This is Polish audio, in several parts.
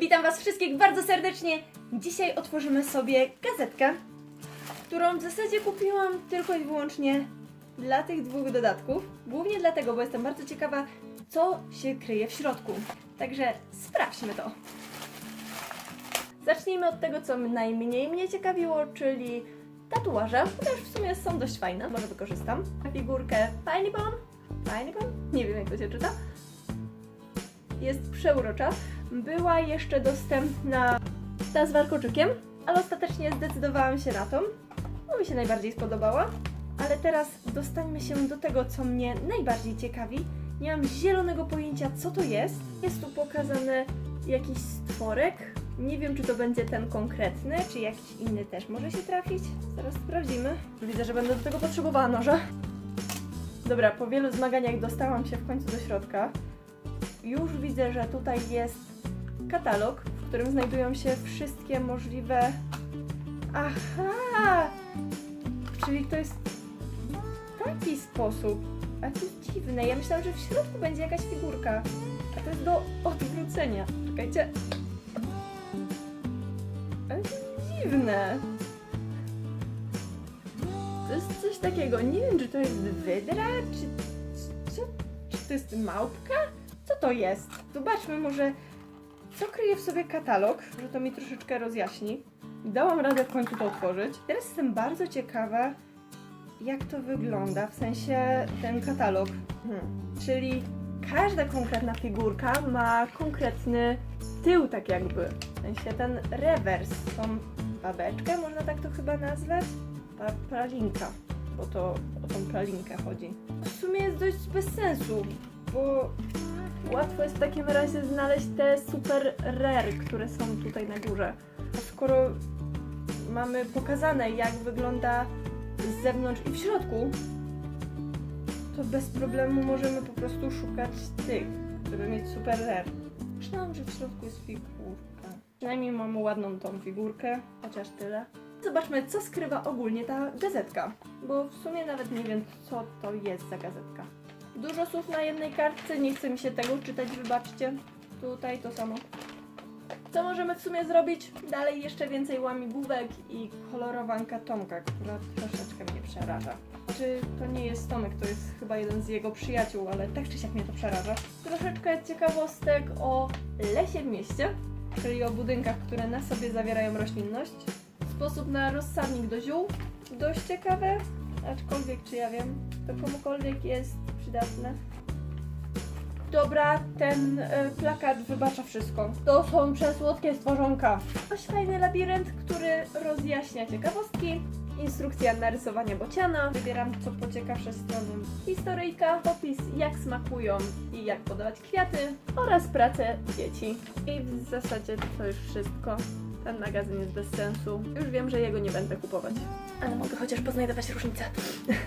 Witam Was wszystkich bardzo serdecznie. Dzisiaj otworzymy sobie gazetkę, którą w zasadzie kupiłam tylko i wyłącznie dla tych dwóch dodatków. Głównie dlatego, bo jestem bardzo ciekawa, co się kryje w środku. Także sprawdźmy to. Zacznijmy od tego, co najmniej mnie ciekawiło, czyli tatuaże, chociaż w sumie są dość fajne, może wykorzystam. Figurkę Tiny Bone, Tiny Bone? Nie wiem jak to się czyta. Jest przeurocza. Była jeszcze dostępna ta z warkoczykiem, ale ostatecznie zdecydowałam się na tą, bo mi się najbardziej spodobała. Ale teraz dostańmy się do tego, co mnie najbardziej ciekawi. Nie mam zielonego pojęcia, co to jest. Jest tu pokazany jakiś stworek. Nie wiem, czy to będzie ten konkretny, czy jakiś inny też może się trafić. Zaraz sprawdzimy. Widzę, że będę do tego potrzebowała noża. Dobra, po wielu zmaganiach dostałam się w końcu do środka. Już widzę, że tutaj jest katalog, w którym znajdują się wszystkie możliwe. Aha! Czyli to jest w taki sposób. A to dziwne. Ja myślałam, że w środku będzie jakaś figurka. A to jest do odwrócenia. Czekajcie. Ale to dziwne. To jest coś takiego. Nie wiem, czy to jest wydra, czy. Co? Czy to jest małpka? To jest? Zobaczmy może, co kryje w sobie katalog, że to mi troszeczkę rozjaśni. Dałam radę w końcu to otworzyć. Teraz jestem bardzo ciekawa, jak to wygląda, w sensie ten katalog. Hmm. Czyli każda konkretna figurka ma konkretny tył, tak jakby. W sensie ten rewers, tą babeczkę, można tak to chyba nazwać? Ta pralinka, bo to o tą pralinkę chodzi. W sumie jest dość bez sensu, bo Łatwo jest w takim razie znaleźć te super rare, które są tutaj na górze. A skoro mamy pokazane, jak wygląda z zewnątrz i w środku, to bez problemu możemy po prostu szukać tych, żeby mieć super rare. Myślałam, że w środku jest figurka. Przynajmniej mamy ładną tą figurkę, chociaż tyle. Zobaczmy, co skrywa ogólnie ta gazetka, bo w sumie nawet nie wiem, co to jest za gazetka. Dużo słów na jednej kartce, nie chce mi się tego czytać, wybaczcie. Tutaj to samo. Co możemy w sumie zrobić? Dalej jeszcze więcej łamigłówek i kolorowanka Tomka, która troszeczkę mnie przeraża. Czy to nie jest Tomek, to jest chyba jeden z jego przyjaciół, ale tak czy siak mnie to przeraża. Troszeczkę ciekawostek o lesie w mieście, czyli o budynkach, które na sobie zawierają roślinność. Sposób na rozsadnik do ziół, dość ciekawe, aczkolwiek czy ja wiem, to komukolwiek jest przydatne. Dobra, ten e, plakat wybacza wszystko. To są przesłodkie stworzonka. Dość fajny labirynt, który rozjaśnia ciekawostki. Instrukcja narysowania bociana. Wybieram co po ciekawsze strony. Historyjka, opis jak smakują i jak podawać kwiaty oraz pracę dzieci. I w zasadzie to już wszystko. Ten magazyn jest bez sensu. Już wiem, że jego nie będę kupować. Ale mogę chociaż poznajdować różnice.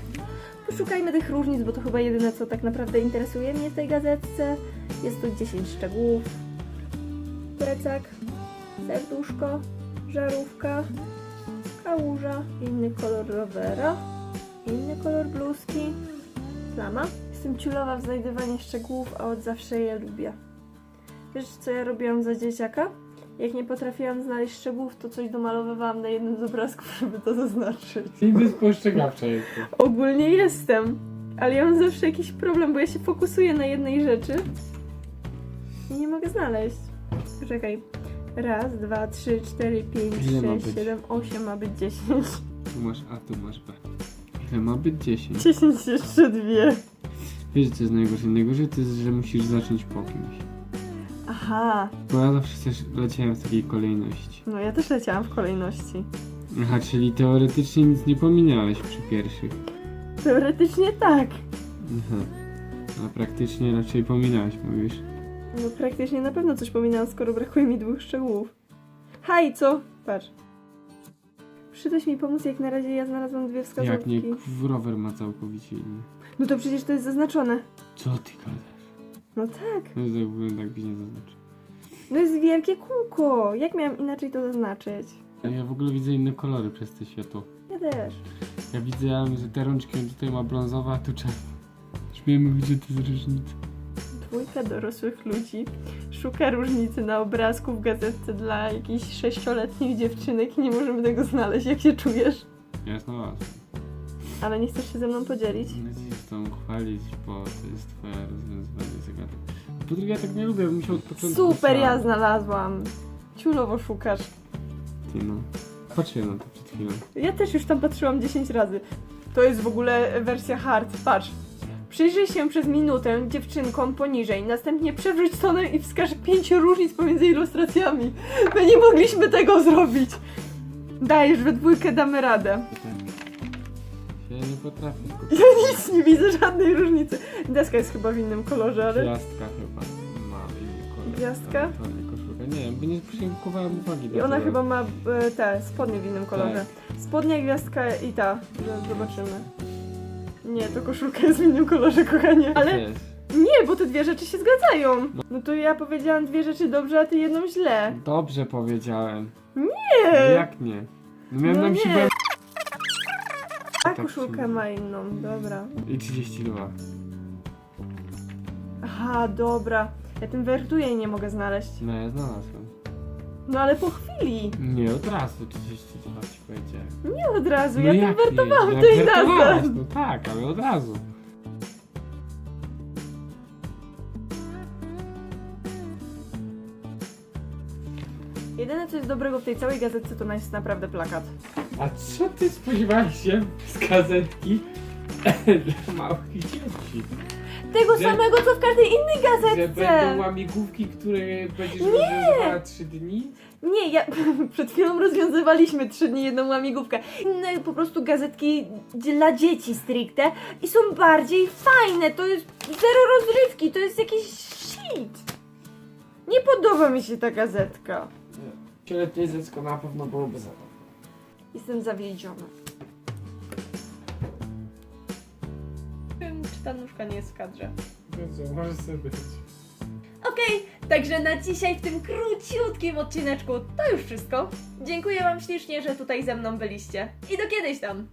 Poszukajmy tych różnic, bo to chyba jedyne, co tak naprawdę interesuje mnie w tej gazetce. Jest tu 10 szczegółów. Plecak, serduszko, żarówka, kałuża, inny kolor rowera, inny kolor bluzki, plama. Jestem ciulowa w znajdywaniu szczegółów, a od zawsze je lubię. Wiesz, co ja robiłam za dzieciaka? Jak nie potrafiłam znaleźć szczegółów, to coś domalowywałam na jednym z obrazków, żeby to zaznaczyć. Nigdy spostrzegawcza jestem. Ogólnie jestem, ale ja mam zawsze jakiś problem, bo ja się fokusuję na jednej rzeczy i nie mogę znaleźć. Czekaj. Raz, dwa, trzy, cztery, pięć, Ile ma sześć, być? siedem, osiem, ma być dziesięć. Tu masz A, tu masz B. Ile ma być 10? Dziesięć jeszcze dwie. Wiesz co jest najgorsze? Najgorsze to jest, że musisz zacząć po kimś. Aha, Bo ja zawsze też leciałem w takiej kolejności. no ja też leciałam w kolejności. Aha, czyli teoretycznie nic nie pominąłeś przy pierwszych. Teoretycznie tak. Aha. A praktycznie raczej pominąłeś, mówisz. No praktycznie na pewno coś pominęłam, skoro brakuje mi dwóch szczegółów. Haj, co? Patrz. Przyszedłeś mi pomóc, jak na razie ja znalazłam dwie Jak wskazówki. nie, w rower ma całkowicie inny. No to przecież to jest zaznaczone. Co ty gadasz? No tak. No ogólnie tak byś nie zaznaczył. No jest wielkie kółko. Jak miałam inaczej to zaznaczyć? Ja w ogóle widzę inne kolory przez te światło. Ja też. Ja widzę, że te rączki tutaj ma brązowe, a tu czerwone. Już miałem że to jest różnica. Dwójka dorosłych ludzi szuka różnicy na obrazku w gazetce dla jakichś sześcioletnich dziewczynek i nie możemy tego znaleźć. Jak się czujesz? Ja znalazłem. Ale nie chcesz się ze mną podzielić? Nie tą chwalić, bo to jest twoje rozwiązywanie zagadek. Po drugie, ja tak nie lubię, bym musiał od początku Super, ja sam. znalazłam. Ciulowo szukasz. Ty no. Patrzyłem na to przed chwilą. Ja też już tam patrzyłam 10 razy. To jest w ogóle wersja hard. Patrz. Przyjrzyj się przez minutę dziewczynkom poniżej, następnie przewróć stronę i wskaż pięć różnic pomiędzy ilustracjami. My nie mogliśmy tego zrobić. Dajesz, we dwójkę damy radę. Ja nie potrafię. Ja nic nie widzę, żadnej różnicy. Deska jest chyba w innym kolorze, ale... Gwiazdka chyba ma inny kolor. Gwiazdka? To nie koszulka. Nie wiem, bo nie przykuwałem uwagi do I ona tego. chyba ma e, te spodnie w innym kolorze. Spodnia, gwiazdka i ta. Zobaczymy. Nie, to koszulka jest w innym kolorze, kochanie. Ale Jest. nie, bo te dwie rzeczy się zgadzają. No to ja powiedziałam dwie rzeczy dobrze, a ty jedną źle. Dobrze powiedziałem. Nie! Jak nie? No miałem No na nie. myśli byłem... Ta tak koszulka się- ma inną, dobra. I 32. Aha, dobra. Ja tym wertuję i nie mogę znaleźć. No ja znalazłem. No ale po chwili. Nie, od razu 32 ci powiedziałem. Nie od razu, No ja tym nie? wertowałam Jak to i wertowałaś, nazwę. No tak, ale od razu. Jedyne co jest dobrego w tej całej gazetce to jest naprawdę plakat. A co ty spodziewałeś się z gazetki dla małych dzieci? Tego Że- samego co w każdej innej Że gazetce! będą łamigłówki, które będziesz rozwiązywała 3 dni? Nie, ja przed chwilą rozwiązywaliśmy trzy dni jedną łamigłówkę. Inne po prostu gazetki dla dzieci stricte i są bardziej fajne. To jest zero rozrywki, to jest jakiś shit. Nie podoba mi się ta gazetka. Trzyletnie dziecko na pewno byłoby zabawne. Jestem zawiedziona. Wiem, czy ta nóżka nie jest w kadrze. Jezu, może sobie być. Okej, także na dzisiaj w tym króciutkim odcineczku to już wszystko. Dziękuję Wam ślicznie, że tutaj ze mną byliście. I do kiedyś tam!